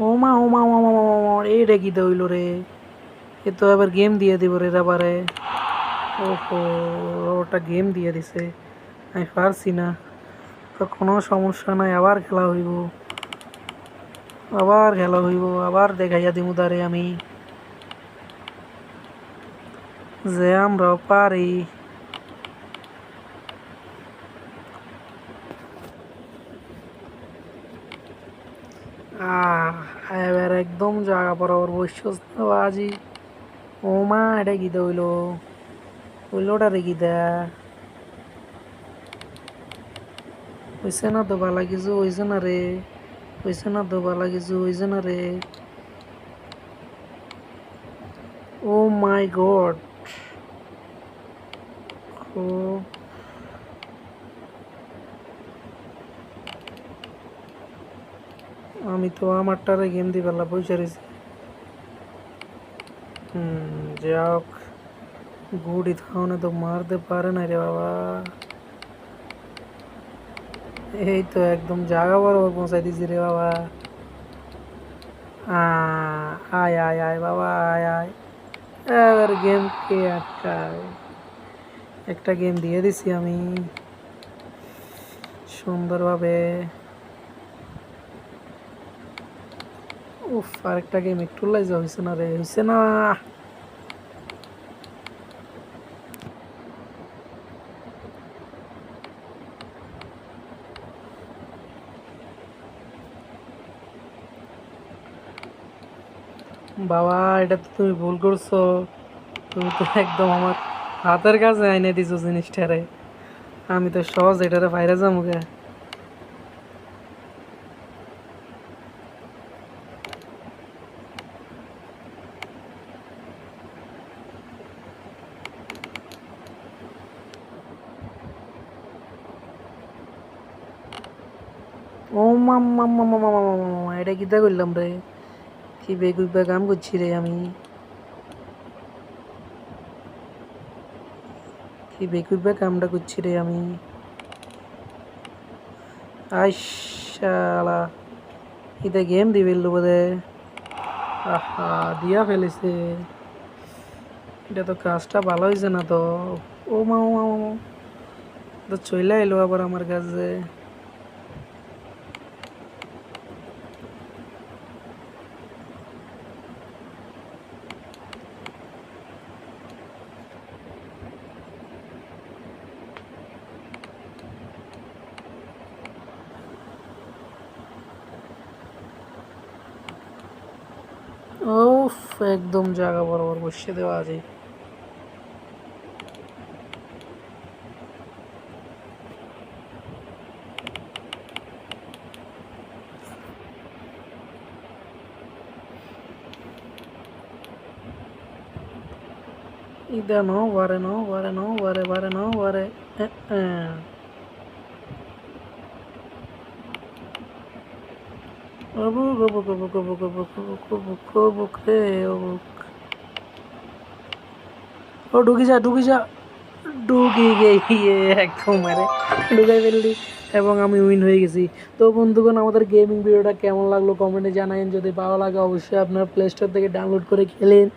ওমা ওমা ওমা ওমা এইটা কি হইল রে। এ তো এবার গেম দিয়ে দিব রে রাবারে। ওহো, ওটা গেম দিয়ে দিছে। আমি পারছি না। তো কোনো সমস্যা নাই, আবার খেলা হইব। আবার খেলা হইব, আবার দেখাইয়া দিমু তারে আমি। যে আমরাও পারি। এবার একদম জায়গা বরাবর বৈশ্বস্ত আজি। ও মা, এটা কি হইল? হইলোটা রে দা। হইছে না তো বালা কিছু, হইছে না রে। হইছে না তো বালা কিছু, হইছে না রে। ও মাই গড। ও আমি তো আমারটারে গেম দি পেলা পয়সা রয়েছি হুম যাক গুড়ি থাউনে তো মারতে পারে না রে বাবা। এই তো একদম জায়গা বরাবর পৌঁছাই দিছি রে বাবা। আয় আয় আয় বাবা, আয় আয়। এবার গেম কে আটকায়? একটা গেম দিয়ে দিছি আমি। সুন্দরভাবে উফ, আরেকটা গেম একটু লাইজা হয়েছে না রে হয়েছে না। বাবা, এটা তো তুমি ভুল করছ। তুমি তো একদম আমার হাতের কাছে আইনে দিছো জিনিসটারে। আমি তো সহজ এটারে বাইরে যাব গে। ও মাম্মা মাম্মা মাম্মা এটা কিতা করলাম রে কি বেগুবা কাম করছি রে আমি কি বেগুবা কামটা করছি রে আমি আইসালা এটা গেম দিবে বোধে আহা দিয়া ফেলেছে এটা তো কাজটা ভালো হয়েছে না তো ও মা। তো চলে এলো আবার আমার কাছে ওফ একদম জায়গা বরাবর বসিয়ে দেওয়া আছে ಇದೇನೋ ವರೆನೋ ವರೆನೋ ವರೆ ವರೆನೋ ವರೆ ও যা যা একদম এবং আমি উইন হয়ে গেছি। তো বন্ধুগণ, আমাদের গেমিং ভিডিওটা কেমন লাগল কমেন্টে জানাই যদি ভালো লাগে, অবশ্যই আপনার প্লে স্টোর থেকে ডাউনলোড করে খেলেন।